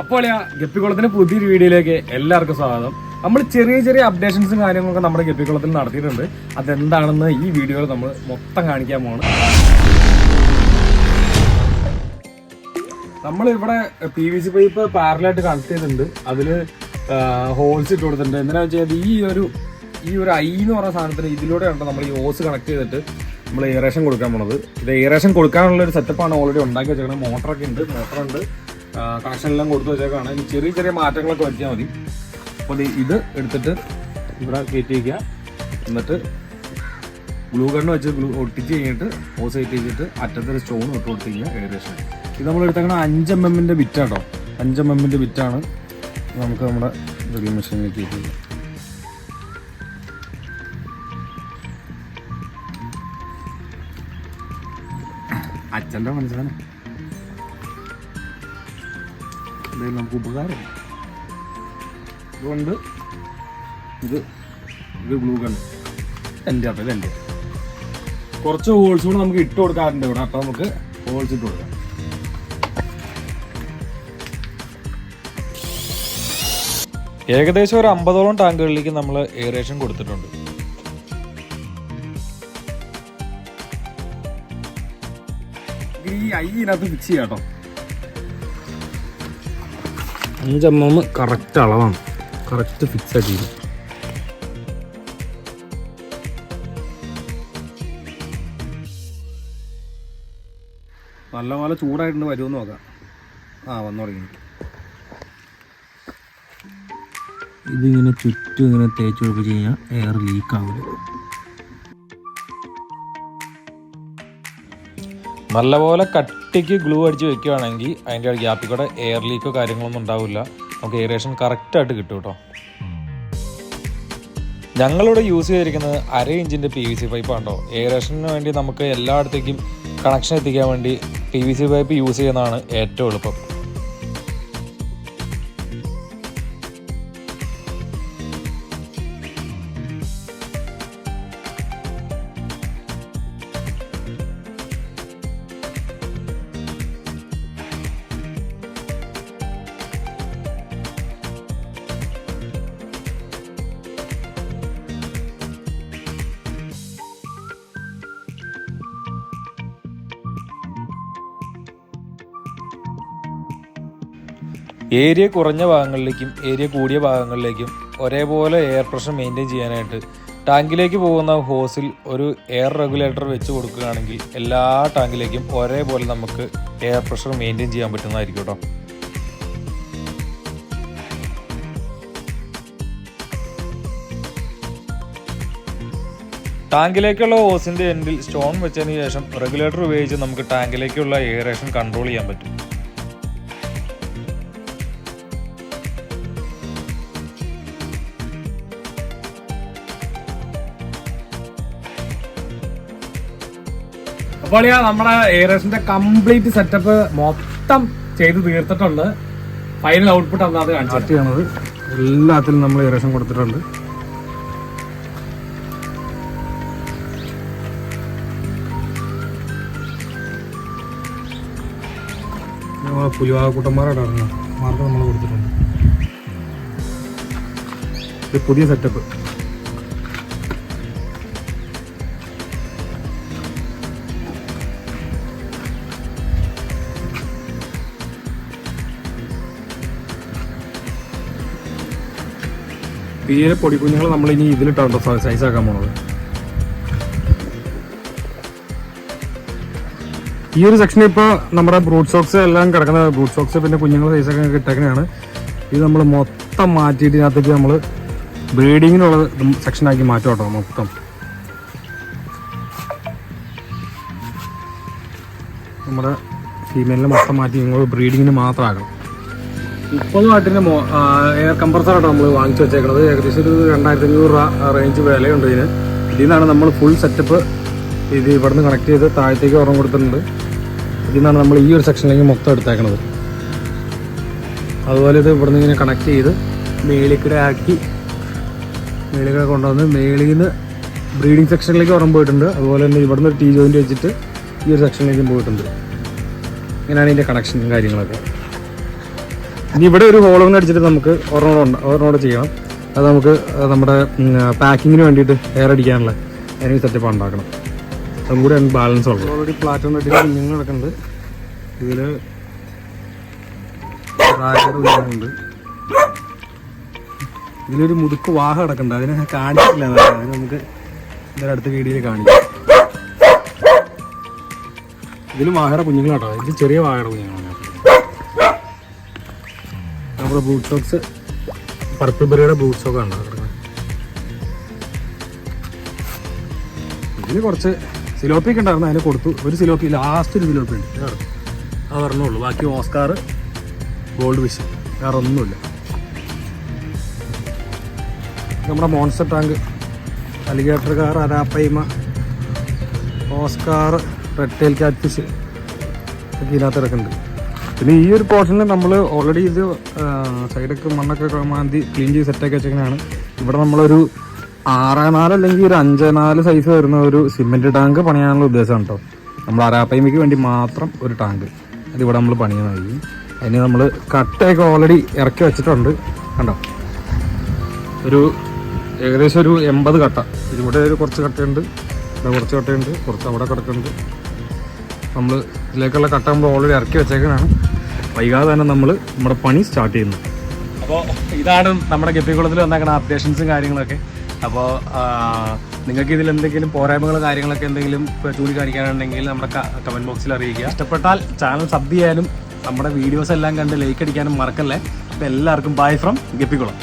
അപ്പോൾ ഞാൻ ഗപ്പിക്കുളത്തിന്റെ പുതിയൊരു വീഡിയോയിലേക്ക് എല്ലാവർക്കും സ്വാഗതം. നമ്മൾ ചെറിയ ചെറിയ അപ്ഡേഷൻസും കാര്യങ്ങളൊക്കെ നമ്മുടെ ഗപ്പിക്കുളത്തിൽ നടത്തിയിട്ടുണ്ട്. അതെന്താണെന്ന് ഈ വീഡിയോയിൽ നമ്മൾ മൊത്തം കാണിക്കാൻ പോകണം നമ്മൾ ഇവിടെ പി വി സി പൈപ്പ് പാരലായിട്ട് കണക്ട് ചെയ്തിട്ടുണ്ട്. അതിൽ ഹോൾസ് ഇട്ട് കൊടുത്തിട്ടുണ്ട്. എന്തിനാ വെച്ചാൽ ഈ ഒരു ഈ ഒരു ഐ എന്ന് പറഞ്ഞ സാധനത്തിന് ഇതിലൂടെയാണ് നമ്മൾ ഈ ഓസ് കണക്ട് ചെയ്തിട്ട് നമ്മൾ എയറേഷൻ കൊടുക്കാൻ പോണത്. ഇത് എയറേഷൻ കൊടുക്കാനുള്ള ഒരു സെറ്റപ്പാണ് ഓൾറെഡി ഉണ്ടാക്കി വെച്ചേക്കുന്നത് മോട്ടറൊക്കെ ഉണ്ട് മോട്ടറുണ്ട് കണക്ഷൻ എല്ലാം കൊടുത്തു വെച്ചേക്കാണ്. ചെറിയ ചെറിയ മാറ്റങ്ങളൊക്കെ വരുത്തിയാൽ മതി. അപ്പോൾ ഇത് എടുത്തിട്ട് ഇവിടെ കയറ്റി വയ്ക്കുക എന്നിട്ട് ഗ്ലൂ ഗണ്ണ് വെച്ച് ഗ്ലൂ ഒട്ടിച്ച് കഴിഞ്ഞിട്ട് കയറ്റി വെച്ചിട്ട് അറ്റത്തൊരു സ്റ്റോൺ ഇട്ട് കൊടുത്തു കഴിഞ്ഞാൽ ഏകദേശം. ഇത് നമ്മൾ എടുത്തേക്കണ അഞ്ച് എം എമ്മിന്റെ ബിറ്റാട്ടോ അഞ്ച് എം എമ്മിന്റെ ബിറ്റാണ് നമുക്ക് നമ്മുടെ ഡ്രില്ലിംഗ് മെഷീനിലേക്ക് കയറ്റി അച്ഛന്റെ മനസ്സിലാണ് എന്തായാലും നമുക്ക് ഉപകാരം അതുകൊണ്ട് ഇത് ഇത് ഗ്ലൂ കണ്ട് എന്റെ അപ്പം ഇത് എന്റെ. കുറച്ച് ഹോൾസ് കൂടെ നമുക്ക് ഇട്ട് കൊടുക്കാറുണ്ട് ഇവിടെ. അപ്പം നമുക്ക് ഹോൾസ് ഇട്ട് കൊടുക്കാം. ഏകദേശം ഒരു അമ്പതോളം ടാങ്കുകളിലേക്ക് നമ്മൾ എയറേഷൻ കൊടുത്തിട്ടുണ്ട്. ഈ ഐ ഇതിനകത്ത് ഫിക്സ് ചെയ്യാം കേട്ടോ. അഞ്ചമ്മ കറക്റ്റ് അളവാണ്. കറക്റ്റ് ഫിക്സ് ആക്കി നല്ല പോലെ ചൂടായിട്ടുണ്ട് വരുമെന്ന് നോക്കാം. ആ വന്നു തുടങ്ങി. ഇതിങ്ങനെ ചുറ്റും ഇങ്ങനെ തേച്ച് കൊടുക്കുക കഴിഞ്ഞാൽ എയർ ലീക്ക് നല്ലപോലെ കട്ടിക്ക് ഗ്ലൂ അടിച്ച് വെക്കുകയാണെങ്കിൽ അതിന്റെ ഗ്യാപ്പിൽ കൂടെ എയർ ലീക്കോ കാര്യങ്ങളൊന്നും ഉണ്ടാവില്ല. നമുക്ക് എയറേഷൻ കറക്റ്റായിട്ട് കിട്ടും കേട്ടോ. ഞങ്ങളിവിടെ യൂസ് ചെയ്തിരിക്കുന്നത് അര ഇഞ്ചിന്റെ പി വി സി പൈപ്പ് ആണോ എയറേഷന് വേണ്ടി നമുക്ക് എല്ലായിടത്തേക്കും കണക്ഷൻ എത്തിക്കാൻ വേണ്ടി P V C pipe use ചെയ്യുന്നതാണ് ഏറ്റവും എളുപ്പം. ഏരിയ കുറഞ്ഞ ഭാഗങ്ങളിലേക്കും ഏരിയ കൂടിയ ഭാഗങ്ങളിലേക്കും ഒരേപോലെ എയർ പ്രഷർ മെയിന്റെയിൻ ചെയ്യാനായിട്ട് ടാങ്കിലേക്ക് പോകുന്ന ഹോസിൽ ഒരു എയർ റെഗുലേറ്റർ വെച്ച് കൊടുക്കുകയാണെങ്കിൽ എല്ലാ ടാങ്കിലേക്കും ഒരേപോലെ നമുക്ക് എയർ പ്രഷർ മെയിന്റെയിൻ ചെയ്യാൻ പറ്റുന്നതായിരിക്കും കേട്ടോ. ടാങ്കിലേക്കുള്ള ഹോസിന്റെ എൻഡിൽ സ്റ്റോൺ വെച്ചതിന് ശേഷം റെഗുലേറ്റർ ഉപയോഗിച്ച് നമുക്ക് ടാങ്കിലേക്കുള്ള എയറേഷൻ കൺട്രോൾ ചെയ്യാൻ പറ്റും. അപ്പോൾ നമ്മുടെ എയറേഷന്റെ കംപ്ലീറ്റ് സെറ്റപ്പ് മൊത്തം ചെയ്ത് തീർത്തിട്ടുണ്ട്. ഫൈനൽ ഔട്ട്പുട്ട് അന്നാത് കാണിച്ചു ചെയ്യണത് എല്ലാത്തിലും നമ്മൾ ഏറെ കൊടുത്തിട്ടുണ്ട്. പുലിവാക്കുട്ടന്മാരോട് ഇറങ്ങുക മാർക്ക് നമ്മൾ കൊടുത്തിട്ടുണ്ട്. പുതിയ സെറ്റപ്പ് തീരെ പൊടിക്കുഞ്ഞുങ്ങൾ നമ്മൾ ഇനി ഇതിലിട്ടോ സൈസ് ആക്കാൻ പോണത്? ഈ ഒരു സെക്ഷൻ ഇപ്പോൾ നമ്മുടെ ബ്രൂട്ട് സോക്സ് എല്ലാം കിടക്കുന്ന ബ്രൂട്ട് സോക്സ് പിന്നെ കുഞ്ഞുങ്ങൾ സൈസൊക്കെ കിട്ടേക്കണയാണ് ഇത് നമ്മൾ മൊത്തം മാറ്റിയിട്ട് ഇതിനകത്തേക്ക് നമ്മൾ ബ്രീഡിങ്ങിനുള്ള സെക്ഷനാക്കി മാറ്റും കേട്ടോ മൊത്തം. നമ്മുടെ ഫീമെയിലിനെ മൊത്തം മാറ്റി നിങ്ങൾ ബ്രീഡിങ്ങിന് മാത്രമാക്കണം മുപ്പത് മോ എയർ കംപ്രസറാണ് നമ്മൾ വാങ്ങിച്ചു വെച്ചേക്കുന്നത് ഏകദേശം ഒരു രണ്ടായിരത്തി അഞ്ഞൂറ് രൂപ റേഞ്ച് വിലയുണ്ട് ഇതിന്. ഇതിൽ നിന്നാണ് നമ്മൾ ഫുൾ സെറ്റപ്പ് ഇത് ഇവിടുന്ന് കണക്ട് ചെയ്ത് താഴത്തേക്ക് ഓർമ്മ കൊടുത്തിട്ടുണ്ട്. ഇതിൽ നിന്നാണ് നമ്മൾ ഈ ഒരു സെക്ഷനിലേക്ക് മൊത്തം എടുത്തേക്കുന്നത് അതുപോലെ ഇത് ഇവിടുന്ന് ഇങ്ങനെ കണക്ട് ചെയ്ത് മേളിക്കൂടെ ആക്കി മേളിക്കൂടെ കൊണ്ടുവന്ന് മേളിൽ നിന്ന് ബ്രീഡിംഗ് സെക്ഷനിലേക്ക് ഉറം പോയിട്ടുണ്ട്. അതുപോലെ തന്നെ ഇവിടുന്ന് ടീ ജോയിന്റ് വെച്ചിട്ട് ഈ ഒരു സെക്ഷനിലേക്കും പോയിട്ടുണ്ട്. ഇങ്ങനെയാണ് ഇതിന്റെ കണക്ഷനും കാര്യങ്ങളൊക്കെ. ഇനി ഇവിടെ ഒരു ഹോളും അടിച്ചിട്ട് നമുക്ക് ഒരെണ്ണം ഒരെണ്ണം ചെയ്യണം അത് നമുക്ക് നമ്മുടെ പാക്കിങ്ങിന് വേണ്ടിയിട്ട് എയർ അടിക്കാനുള്ള അതിന് സെറ്റപ്പ് ഉണ്ടാക്കണം അതും കൂടെ ബാലൻസ് ഉള്ളത്. ഓൾറെഡി പ്ലാറ്റോൺ അടിച്ച് കുഞ്ഞുങ്ങൾ കിടക്കുന്നുണ്ട്. ഇതിൽ കുഞ്ഞുങ്ങളുണ്ട്. ഇതിലൊരു മുതുക്ക് വാഹ കിടക്കുന്നുണ്ട്. അതിനെ അതാണ്. അതിന് നമുക്ക് ഇതിന്റെ അടുത്ത വീഡിയോയിൽ കാണിക്കാം. ഇതിൽ വാഹയുടെ കുഞ്ഞുങ്ങളാട്ടോ. ഇത് ചെറിയ വാഹയുടെ കുഞ്ഞുങ്ങളാണ്. നമ്മുടെ ബൂട്ട് സോക്സ് പർപ്പിൾ ബെറിയുടെ ബൂട്ട് സോക്ക് ആണ്. ഇതിന് കുറച്ച് സിലോപ്പിയൊക്കെ ഉണ്ടായിരുന്നു അതിനെ കൊടുത്തു. ഒരു സിലോപ്പി ലാസ്റ്റ് ഒരു സിലോപ്പി ഉണ്ട്. അത് പറഞ്ഞുള്ളൂ ബാക്കി ഓസ്കാർ ഗോൾഡ് വിഷ് വേറെ ഒന്നുമില്ല. നമ്മുടെ monster tank alligator gar arapaima oscar red tail catfish ഒക്കെ ഇതിനകത്ത് കിടക്കുന്നുണ്ട്. പിന്നെ ഈ ഒരു പോർഷനിൽ നമ്മൾ ഓൾറെഡി ഇത് സൈഡൊക്കെ മണ്ണൊക്കെ മാന്തി ക്ലീൻ ചെയ്ത് സെറ്റാക്കി വെച്ചിങ്ങനെയാണ് ഇവിടെ നമ്മളൊരു ആറ് നാല് അല്ലെങ്കിൽ ഒരു അഞ്ച് നാല് സൈസ് വരുന്ന ഒരു സിമെന്റ് ടാങ്ക് പണിയാനുള്ള ഉദ്ദേശം കേട്ടോ നമ്മൾ അരാപ്പൈമയ്ക്ക് വേണ്ടി മാത്രം ഒരു ടാങ്ക് അതിവിടെ നമ്മൾ പണിയുന്നതായിരിക്കും അതിന് നമ്മൾ കട്ടയൊക്കെ ഓൾറെഡി ഇറക്കി വെച്ചിട്ടുണ്ട്. കണ്ടോ? ഒരു ഏകദേശം ഒരു എൺപത് കട്ട. ഇവിടെ ഒരു കുറച്ച് കട്ടയുണ്ട്. ഇവിടെ കുറച്ച് കട്ടയുണ്ട്. കുറച്ച് അവിടെ കിടക്കുന്നുണ്ട്. നമ്മൾ ഇതിലേക്കുള്ള കട്ട നമ്മൾ ഓൾറെഡി ഇറക്കി വെച്ചേക്കാനാണ് വൈകാതെ തന്നെ നമ്മൾ നമ്മുടെ പണി സ്റ്റാർട്ട് ചെയ്യുന്നു. അപ്പോൾ ഇതാണ് നമ്മുടെ ഗപ്പിക്കുളത്തിൽ വന്നേക്കണ അപ്ഡേഷൻസും കാര്യങ്ങളൊക്കെ. അപ്പോൾ നിങ്ങൾക്ക് ഇതിൽ എന്തെങ്കിലും പോരായ്മകളോ കാര്യങ്ങളൊക്കെ എന്തെങ്കിലും ചൂണ്ടിക്കാണിക്കാനുണ്ടെങ്കിൽ നമ്മുടെ കമന്റ് ബോക്സിൽ അറിയിക്കുക. ഇഷ്ടപ്പെട്ടാൽ ചാനൽ സബ് ചെയ്യാനും നമ്മുടെ വീഡിയോസ് എല്ലാം കണ്ട് ലൈക്ക് അടിക്കാനും മറക്കല്ലേ. അപ്പോൾ എല്ലാവർക്കും ബൈ ഫ്രം ഗപ്പിക്കുളം.